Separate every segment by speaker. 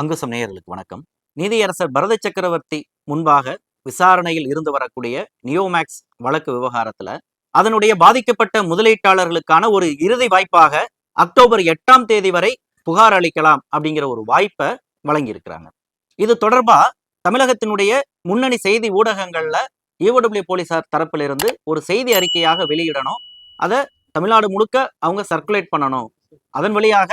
Speaker 1: அங்குசம் நேயர்களுக்கு வணக்கம். நீதியரசர் பரத சக்கரவர்த்தி முன்பாக விசாரணையில் இருந்து வரக்கூடிய நியோமேக்ஸ் வழக்கு விவகாரத்துல அதனுடைய பாதிக்கப்பட்ட முதலீட்டாளர்களுக்கான ஒரு இறுதி வாய்ப்பாக அக்டோபர் எட்டாம் தேதி வரை புகார் அளிக்கலாம் அப்படிங்கிற ஒரு வாய்ப்பை வழங்கியிருக்கிறாங்க. இது தொடர்பா தமிழகத்தினுடைய முன்னணி செய்தி ஊடகங்கள்ல ஈஓடபிள்யூ போலீசார் தரப்பிலிருந்து ஒரு செய்தி அறிக்கையாக வெளியிடணும். அதை தமிழ்நாடு முழுக்க அவங்க சர்க்குலேட் பண்ணணும். அதன் வழியாக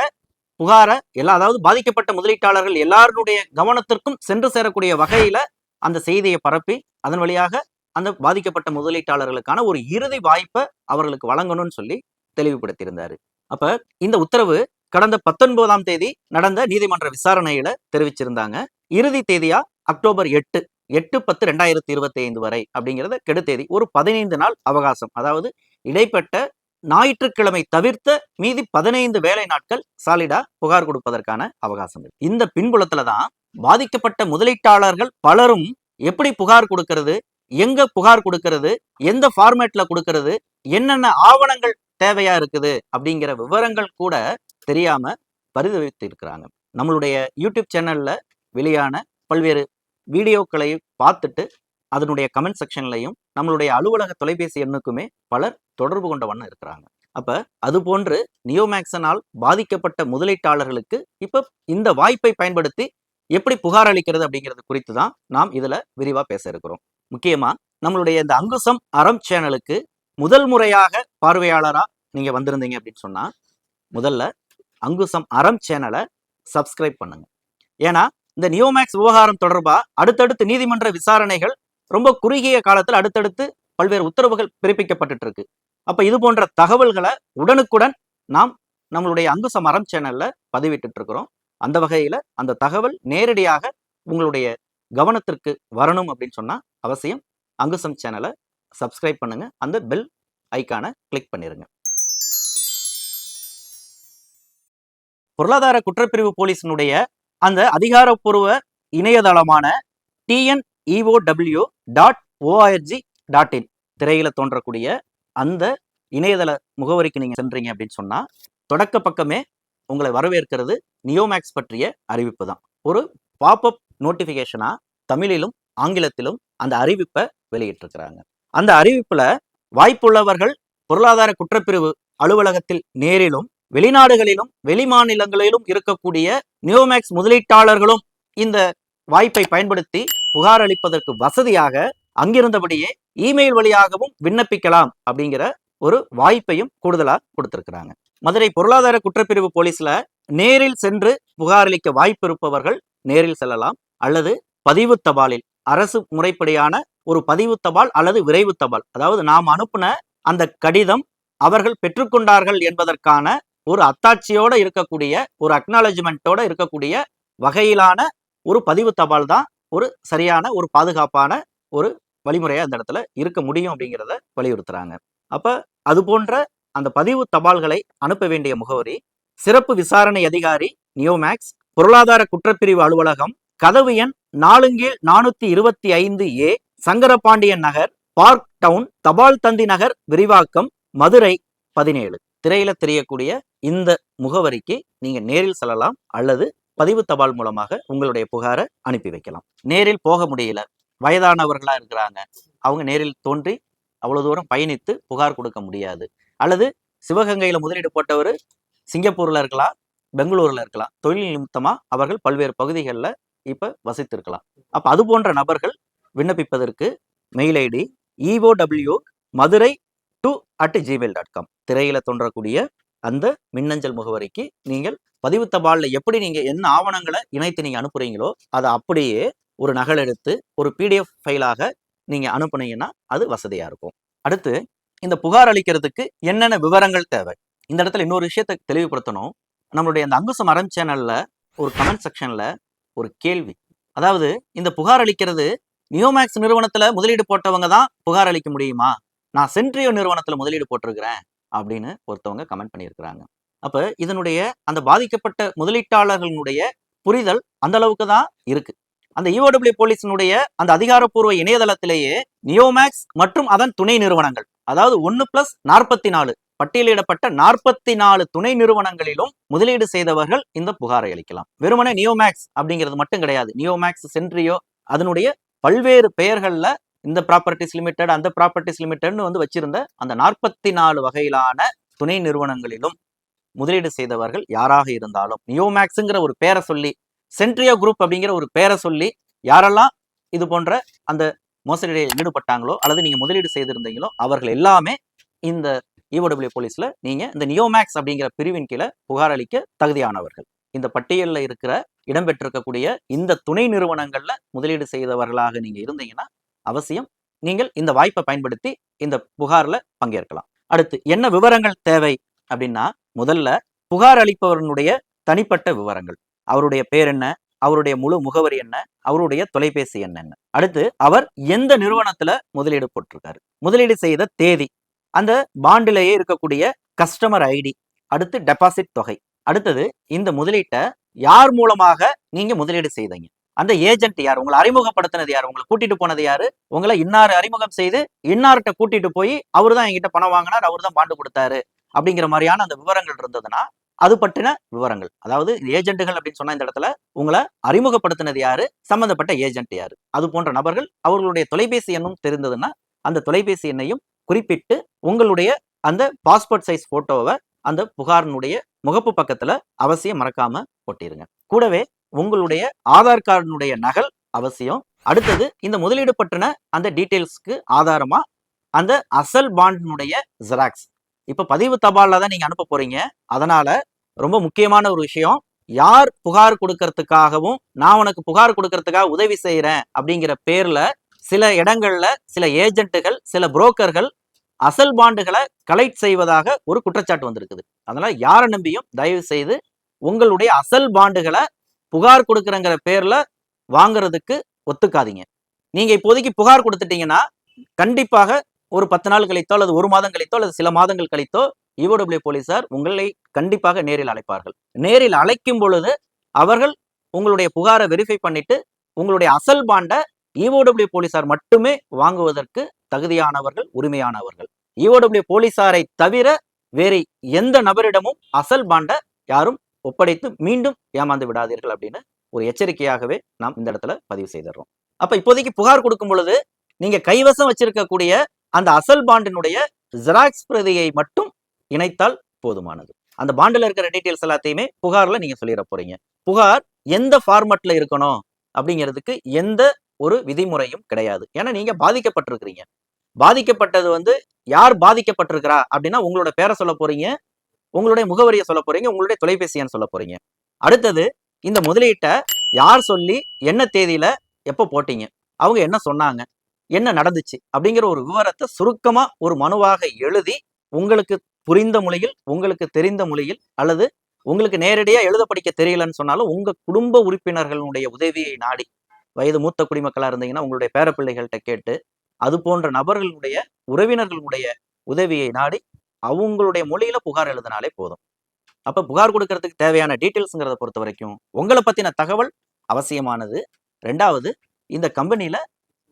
Speaker 1: புகாரை எல்லா அதாவது பாதிக்கப்பட்ட முதலீட்டாளர்கள் எல்லாருடைய கவனத்திற்கும் சென்று சேரக்கூடிய வகையில அந்த செய்தியை பரப்பி அதன் வழியாக அந்த பாதிக்கப்பட்ட முதலீட்டாளர்களுக்கான ஒரு இறுதி வாய்ப்பை அவர்களுக்கு வழங்கணும்னு சொல்லி தெளிவுபடுத்தியிருந்தாரு. அப்ப இந்த உத்தரவு கடந்த பத்தொன்பதாம் தேதி நடந்த நீதிமன்ற விசாரணையில தெரிவிச்சிருந்தாங்க. இறுதி தேதியா அக்டோபர் எட்டு எட்டு பத்து ரெண்டாயிரத்தி இருபத்தி ஐந்து வரை அப்படிங்கிறத கெடுத்தேதி ஒரு பதினைந்து நாள் அவகாசம். அதாவது இடைப்பட்ட ஞாயிற்றுக்கிழமை தவிர்த்த மீதி பதினைந்து வேலை நாட்கள் சாலிடா புகார் கொடுப்பதற்கான அவகாசம் இந்த பின்புலத்துல தான் பாதிக்கப்பட்ட முதலீட்டாளர்கள் பலரும் எப்படி புகார் கொடுக்கிறது எங்க புகார் கொடுக்கிறது எந்த ஃபார்மேட்ல கொடுக்கிறது என்னென்ன ஆவணங்கள் தேவையா இருக்குது அப்படிங்கிற விவரங்கள் கூட தெரியாம பரிதவித்து இருக்கிறாங்க நம்மளுடைய யூடியூப் சேனல்ல வெளியான பல்வேறு வீடியோக்களை பார்த்துட்டு அதனுடைய கமெண்ட் செக்ஷன்லையும் நம்மளுடைய அலுவலக தொலைபேசி எண்ணுக்குமே பலர் தொடர்பு கொண்ட வண்ணம் இருக்கிறாங்க. அப்ப அது போன்று நியோமேக்சனால் பாதிக்கப்பட்ட முதலீட்டாளர்களுக்கு இப்ப இந்த வாய்ப்பை பயன்படுத்தி எப்படி புகார் அளிக்கிறது அப்படிங்கிறது குறித்து தான் நாம் இதுல விரிவா பேச இருக்கிறோம். முக்கியமா நம்மளுடைய இந்த அங்குசம் அறம் சேனலுக்கு முதல் முறையாக பார்வையாளரா நீங்க வந்திருந்தீங்க அப்படின்னு சொன்னா முதல்ல அங்குசம் அறம் சேனலை சப்ஸ்கிரைப் பண்ணுங்க. ஏன்னா இந்த நியோமேக்ஸ் விவகாரம் தொடர்பா அடுத்தடுத்து நீதிமன்ற விசாரணைகள் ரொம்ப குறுகிய காலத்தில் அடுத்தடுத்து பல்வேறு உத்தரவுகள் பிறப்பிக்கப்பட்டுட்டு இருக்கு அப்ப இது போன்ற தகவல்களை உடனுக்குடன் நாம் நம்மளுடைய அங்குசம் மரம் சேனல்ல பதிவிட்டு இருக்கிறோம் அந்த வகையில அந்த தகவல் நேரடியாக உங்களுடைய கவனத்திற்கு வரணும் அப்படின்னு சொன்னா அவசியம். அங்குசம் சேனலை சப்ஸ்கிரைப் பண்ணுங்க. அந்த பெல் ஐக்கானை கிளிக் பண்ணிருங்க. பொருளாதார குற்றப்பிரிவு போலீஸினுடைய அந்த அதிகாரப்பூர்வ இணையதளமான EOW dot ORG dot in திரையில தோன்றக்கூடிய அந்த இணையதள முகவரிக்கு நீங்கள் சென்றீங்க அப்படின்னு சொன்னால் தொடக்க பக்கமே உங்களை வரவேற்கிறது நியோமேக்ஸ் பற்றிய அறிவிப்பு தான். ஒரு பாப்அப் நோட்டிஃபிகேஷனாக தமிழிலும் ஆங்கிலத்திலும் அந்த அறிவிப்பை வெளியிட்டிருக்கிறாங்க. அந்த அறிவிப்பில் வாய்ப்புள்ளவர்கள் பொருளாதார குற்றப்பிரிவு அலுவலகத்தில் நேரிலும் வெளிநாடுகளிலும் வெளிமாநிலங்களிலும் இருக்கக்கூடிய நியோமேக்ஸ் முதலீட்டாளர்களும் இந்த வாய்ப்பை பயன்படுத்தி புகார் அளிப்பதற்கு வசதியாக அங்கிருந்தபடியே இமெயில் வழியாகவும் விண்ணப்பிக்கலாம் அப்படிங்கிற ஒரு வாய்ப்பையும் கூடுதலா கொடுத்திருக்கிறாங்க. மதுரை பொருளாதார குற்றப்பிரிவு போலீஸ்ல நேரில் சென்று புகார் அளிக்க வாய்ப்பு இருப்பவர்கள் நேரில் செல்லலாம் அல்லது பதிவு தபாலில் அரசு முறைப்படியான ஒரு பதிவு தபால் அல்லது விரைவு தபால். அதாவது நாம் அனுப்புன அந்த கடிதம் அவர்கள் பெற்றுக்கொண்டார்கள் என்பதற்கான ஒரு அத்தாட்சியோட இருக்கக்கூடிய ஒரு அக்னாலஜ்மெண்ட்டோட இருக்கக்கூடிய வகையிலான ஒரு பதிவு தபால் தான் ஒரு சரியான ஒரு பாதுகாப்பான ஒரு வழிமுறையாக அந்த இடத்துல இருக்க முடியும் அப்படிங்கிறத வலியுறுத்துறாங்க. அப்ப அது போன்ற அந்த பதிவு தபால்களை அனுப்ப வேண்டிய முகவரி சிறப்பு விசாரணை அதிகாரி நியோமேக்ஸ் பொருளாதார குற்றப்பிரிவு அலுவலகம் கதவு எண் நாலுங்கீழ் நானூத்தி இருபத்தி ஐந்து A Sankarapandian Nagar park town Thapal Thanthi Nagar விரிவாக்கம் மதுரை பதினேழு. திரையில தெரியக்கூடிய இந்த முகவரிக்கு நீங்க நேரில் செல்லலாம் அல்லது பதிவு தபால் மூலமாக உங்களுடைய புகாரை அனுப்பி வைக்கலாம். நேரில் போக முடியல. வயதானவர்களாக இருக்கிறாங்க. அவங்க நேரில் தோன்றி அவ்வளோ தூரம் பயணித்து புகார் கொடுக்க முடியாது. அல்லது சிவகங்கையில் முதலீடு போட்டவர் சிங்கப்பூரில் இருக்கலாம் பெங்களூரில் இருக்கலாம். தொழில் நிமித்தமாக அவர்கள் பல்வேறு பகுதிகளில் இப்போ வசித்திருக்கலாம். அப்போ அது போன்ற நபர்கள் விண்ணப்பிப்பதற்கு mail ID EOW Madurai two at Gmail dot com திரையில தோன்றக்கூடிய அந்த மின்னஞ்சல் முகவரிக்கு நீங்கள் பதிவு தபாலில் எப்படி நீங்க என்ன ஆவணங்களை இணைத்து நீங்க அனுப்புறீங்களோ அதை அப்படியே ஒரு நகல் எடுத்து ஒரு பிடிஎஃப் ஃபைலாக நீங்க அனுப்புனீங்கன்னா அது வசதியாக இருக்கும். அடுத்து இந்த புகார் அளிக்கிறதுக்கு என்னென்ன விவரங்கள் தேவை? இந்த இடத்துல இன்னொரு விஷயத்தை தெளிவுபடுத்தணும். நம்மளுடைய அந்த அங்குசம் அறம் சேனல்ல ஒரு கமெண்ட் செக்ஷனில் ஒரு கேள்வி. அதாவது இந்த புகார் அளிக்கிறது நியோமேக்ஸ் நிறுவனத்துல முதலீடு போட்டவங்க தான் புகார் அளிக்க முடியுமா? நான் சென்ட்ரியோ நிறுவனத்தில் முதலீடு போட்டிருக்கிறேன். அப்படின்னு ஒருத்தவங்க கமெண்ட் பண்ணியிருக்கிறாங்க. அப்போ இதனுடைய அந்த பாதிக்கப்பட்ட முதலீட்டாளர்களுடைய புரிதல் அந்த அளவுக்கு தான் இருக்கு. அந்த இஓடபிள்யூ போலீஸினுடைய அந்த அதிகாரப்பூர்வ இணையதளத்திலேயே நியோமேக்ஸ் மற்றும் அதன் துணை நிறுவனங்கள் அதாவது ஒன்று பிளஸ் நாற்பத்தி நாலு பட்டியலிடப்பட்ட நாற்பத்தி நாலு துணை நிறுவனங்களிலும் முதலீடு செய்தவர்கள் இந்த புகாரை அளிக்கலாம். வெறுமனே நியோமேக்ஸ் அப்படிங்கிறது மட்டும் கிடையாது. நியோமேக்ஸ் சென்ட்ரியோ அதனுடைய பல்வேறு பெயர்களில் இந்த ப்ராப்பர்ட்டிஸ் லிமிடெட் அந்த ப்ராப்பர்ட்டிஸ் லிமிடெட்னு வந்து வச்சிருந்த அந்த நாற்பத்தி நாலு வகையிலான துணை நிறுவனங்களிலும் முதலீடு செய்தவர்கள் யாராக இருந்தாலும் நியோமேக்ஸுங்கிற ஒரு பேரை சொல்லி சென்ட்ரியோ குரூப் அப்படிங்கிற ஒரு பேரை சொல்லி யாரெல்லாம் இது போன்ற அந்த மோசடியில் ஈடுபட்டாங்களோ அல்லது நீங்க முதலீடு செய்திருந்தீங்களோ அவர்கள் எல்லாமே இந்த இஓடபிள்யூ போலீஸ்ல நீங்க இந்த நியோமேக்ஸ் அப்படிங்கிற பிரிவின் கீழே புகார் அளிக்க தகுதியானவர்கள். இந்த பட்டியலில் இருக்கிற இடம்பெற்றிருக்கக்கூடிய இந்த துணை நிறுவனங்கள்ல முதலீடு செய்தவர்களாக நீங்க இருந்தீங்கன்னா அவசியம். நீங்கள் இந்த வாய்ப்பை பயன்படுத்தி இந்த புகார்ல பங்கேற்கலாம். அடுத்து என்ன விவரங்கள் தேவை? அப்படின்னா முதல்ல புகார் அளிப்பவர்களுடைய தனிப்பட்ட விவரங்கள். அவருடைய பேர் என்ன? அவருடைய முழு முகவரி என்ன? அவருடைய தொலைபேசி எண் என்ன? அடுத்து அவர் எந்த நிறுவனத்துல முதலீடு போட்டிருக்காரு? முதலீடு செய்த தேதி. அந்த பாண்டிலேயே இருக்கக்கூடிய கஸ்டமர் ஐடி. அடுத்து டெபாசிட் தொகை. அடுத்தது இந்த முதலீட்டை யார் மூலமாக நீங்க முதலீடு செய்தீங்க? அந்த ஏஜென்ட் யார்? உங்களை அறிமுகப்படுத்தினது யார்? உங்களை கூட்டிட்டு போனது யாரு? உங்களை இன்னாரு அறிமுகம் செய்து இன்னார்கிட்ட கூட்டிட்டு போய் அவர் தான் என்கிட்ட பணம் வாங்கினார் அவர் தான் பாண்டு கொடுத்தாரு அப்படிங்கிற மாதிரியான அந்த விவரங்கள் இருந்ததுன்னா அது பற்றின விவரங்கள். அதாவது ஏஜென்ட்டுகள் அப்படின்னு சொன்ன இந்த இடத்துல உங்களை அறிமுகப்படுத்தினது யாரு? சம்பந்தப்பட்ட ஏஜென்ட் யாரு? அது போன்ற நபர்கள் அவர்களுடைய தொலைபேசி எண்ணும் தெரிந்ததுன்னா அந்த தொலைபேசி எண்ணையும் குறிப்பிட்டு உங்களுடைய அந்த பாஸ்போர்ட் சைஸ் போட்டோவை அந்த புகாரினுடைய முகப்பு பக்கத்துல அவசியம் மறக்காம ஒட்டிருங்க. கூடவே உங்களுடைய ஆதார் கார்டினுடைய நகல் அவசியம். அடுத்தது இந்த முதலீடு பற்றின அந்த டீட்டெயில்ஸ்க்கு ஆதாரமா? அந்த அசல் பாண்டினுடைய ஜெராக்ஸ் இப்ப பதிவு தபாலில் தான் நீங்க அனுப்ப போறீங்க. அதனால ரொம்ப முக்கியமான ஒரு விஷயம். யார் புகார் கொடுக்கறதுக்காகவும் நான் உனக்கு புகார் கொடுக்கறதுக்காக உதவி செய்யறேன் அப்படிங்கிற பேர்ல சில இடங்கள்ல சில ஏஜென்ட்டுகள் சில புரோக்கர்கள் அசல் பாண்டுகளை கலெக்ட் செய்வதாக ஒரு குற்றச்சாட்டு வந்திருக்குது. அதனால யாரை நம்பியும் தயவு செய்து உங்களுடைய அசல் பாண்டுகளை புகார் கொடுக்குறங்கிற பேர்ல வாங்குறதுக்கு ஒத்துக்காதீங்க. நீங்க இப்போதைக்கு புகார் கொடுத்துட்டீங்கன்னா கண்டிப்பாக ஒரு பத்து நாள் கழித்தோ அல்லது ஒரு மாதம் கழித்தோ அல்லது சில மாதங்கள் கழித்தோ இஓடபிள்யூ போலீசார் உங்களை கண்டிப்பாக நேரில் அழைப்பார்கள். நேரில் அழைக்கும் பொழுது அவர்கள் உங்களுடைய புகாரை வெரிஃபை பண்ணிட்டு உங்களுடைய அசல் பாண்டை இஓடபிள்யூ போலீசார் மட்டுமே வாங்குவதற்கு தகுதியானவர்கள் உரிமையானவர்கள். இஓடபிள்யூ போலீசாரை தவிர வேறு எந்த நபரிடமும் அசல் பாண்டை யாரும் ஒப்படைத்து மீண்டும் ஏமாந்து விடாதீர்கள் அப்படின்னு ஒரு எச்சரிக்கையாகவே நாம் இந்த இடத்துல பதிவு செய்திடறோம். அப்ப இப்போதைக்கு புகார் கொடுக்கும் பொழுது நீங்க கைவசம் வச்சிருக்கக்கூடிய அந்த அசல் பாண்டினுடைய ஜெராக்ஸ் பிரதியை மட்டும் இணைத்தால் போதுமானது. அந்த பாண்டில் இருக்கிற டீட்டெயில்ஸ் எல்லாத்தையுமே புகார்ல நீங்க சொல்லிட போறீங்க. புகார் எந்த ஃபார்மட்ல இருக்கணும் அப்படிங்கிறதுக்கு எந்த ஒரு விதிமுறையும் கிடையாது. ஏன்னா நீங்க பாதிக்கப்பட்டிருக்கிறீங்க. பாதிக்கப்பட்டது வந்து யார் பாதிக்கப்பட்டிருக்கிறா அப்படின்னா உங்களோட பேரை சொல்ல போறீங்க. உங்களுடைய முகவரியை சொல்ல போறீங்க உங்களுடைய தொலைபேசி எண் சொல்ல போறீங்க. அடுத்தது இந்த முதலீட்டை யார் சொல்லி என்ன தேதியில எப்போ போட்டீங்க? அவங்க என்ன சொன்னாங்க? என்ன நடந்துச்சு? அப்படிங்கிற ஒரு விவரத்தை சுருக்கமா ஒரு மனுவாக எழுதி உங்களுக்கு புரிந்த மொழியில் உங்களுக்கு தெரிந்த மொழியில் அல்லது உங்களுக்கு நேரடியா எழுத படிக்க தெரியலன்னு சொன்னாலும் உங்க குடும்ப உறுப்பினர்களுடைய உதவியை நாடி வயது மூத்த குடிமக்களா இருந்தீங்கன்னா உங்களுடைய பேரப்பிள்ளைகள்கிட்ட கேட்டு அது போன்ற நபர்களுடைய உறவினர்களுடைய உதவியை நாடி அவங்களுடைய மொழியில புகார் எழுதினாலே போதும். அப்ப புகார் கொடுக்கறதுக்கு தேவையான டீட்டெயில்ஸுங்கிறத பொறுத்த வரைக்கும் உங்களை பத்தின தகவல் அவசியமானது. ரெண்டாவது இந்த கம்பெனியில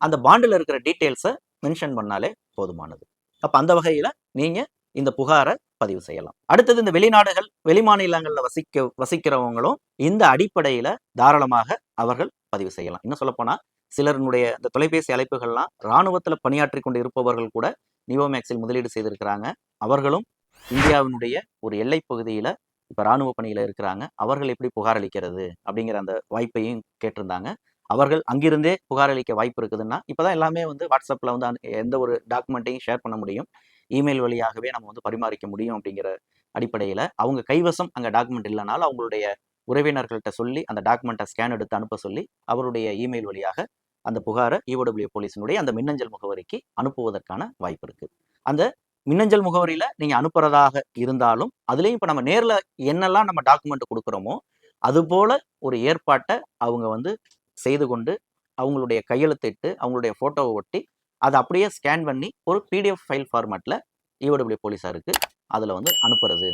Speaker 1: அந்த பாண்டில் இருக்கிற டீட்டெயில்ஸை மென்ஷன் பண்ணாலே போதுமானது. அப்ப அந்த வகையில நீங்க இந்த புகாரை பதிவு செய்யலாம். அடுத்தது இந்த வெளிநாடுகள் வெளிமாநிலங்கள்ல வசிக்க வசிக்கிறவங்களும் இந்த அடிப்படையில தாராளமாக அவர்கள் பதிவு செய்யலாம். இன்னும் சொல்லப்போனா சிலருடைய இந்த தொலைபேசி அழைப்புகள்லாம் இராணுவத்தில் பணியாற்றி கொண்டு இருப்பவர்கள் கூட நியோமேக்ஸில் முதலீடு செய்திருக்கிறாங்க. அவர்களும் இந்தியாவினுடைய ஒரு எல்லை பகுதியில் இப்போ ராணுவ பணியில் இருக்கிறாங்க. அவர்கள் எப்படி புகார் அளிக்கிறது அப்படிங்கிற அந்த வாய்ப்பையும் கேட்டிருந்தாங்க. அவர்கள் அங்கிருந்தே புகார் அளிக்க வாய்ப்பு இருக்குதுன்னா இப்பதான் எல்லாமே வந்து வாட்ஸ்அப்பில் வந்து எந்த ஒரு டாக்குமெண்ட்டையும் ஷேர் பண்ண முடியும். இமெயில் வழியாகவே நம்ம வந்து பரிமாறிக்க முடியும் அப்படிங்கிற அடிப்படையில் அவங்க கைவசம் அங்கே டாக்குமெண்ட் இல்லைனாலும் அவங்களுடைய உறவினர்கள்ட்ட சொல்லி அந்த டாக்குமெண்ட்டை ஸ்கேன் எடுத்து அனுப்ப சொல்லி அவருடைய இமெயில் வழியாக அந்த புகாரை இஓடபிள்யூ போலீஸினுடைய அந்த மின்னஞ்சல் முகவரிக்கு அனுப்புவதற்கான வாய்ப்பு இருக்குது அந்த மின்னஞ்சல் முகவரியில நீங்க அனுப்புறதாக இருந்தாலும் அதுலயும் இப்ப நம்ம நேர்ல என்னெல்லாம் நம்ம டாக்குமெண்ட் கொடுக்குறோமோ அது போல ஒரு ஏற்பாட்டை அவங்க வந்து செய்து கொண்டு அவங்களுடைய கையெழுத்திட்டு அவங்களுடைய போட்டோவை ஒட்டி அதை அப்படியே ஸ்கேன் பண்ணி ஒரு பிடிஎஃப் ஃபைல் ஃபார்மேட்டில் இஓடபிள்யூ போலீஸாருக்கு அதில் வந்து அனுப்புறது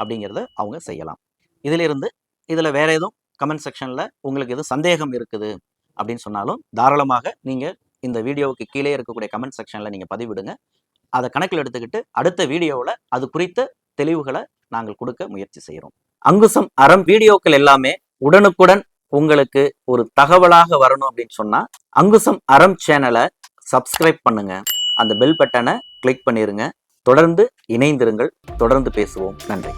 Speaker 1: அப்படிங்கிறத அவங்க செய்யலாம். இதிலிருந்து இதில் வேற எதுவும் கமெண்ட் செக்ஷனில் உங்களுக்கு எதுவும் சந்தேகம் இருக்குது அப்படின்னு சொன்னாலும் தாராளமாக நீங்கள் இந்த வீடியோவுக்கு கீழே இருக்கக்கூடிய கமெண்ட் செக்ஷனில் நீங்கள் பதிவிடுங்க. அதை கணக்கில் எடுத்துக்கிட்டு அடுத்த வீடியோவில் அது குறித்த தெளிவுகளை நாங்கள் கொடுக்க முயற்சி செய்கிறோம். அங்குசம் அறம் வீடியோக்கள் எல்லாமே உடனுக்குடன் உங்களுக்கு ஒரு தகவலாக வரணும் அப்படின்னு சொன்னால் அங்குசம் அறம் சேனலை சப்ஸ்கிரைப் பண்ணுங்க. அந்த பெல் பட்டனை கிளிக் பண்ணிருங்க. தொடர்ந்து இணைந்திருங்கள். தொடர்ந்து பேசுவோம். நன்றி.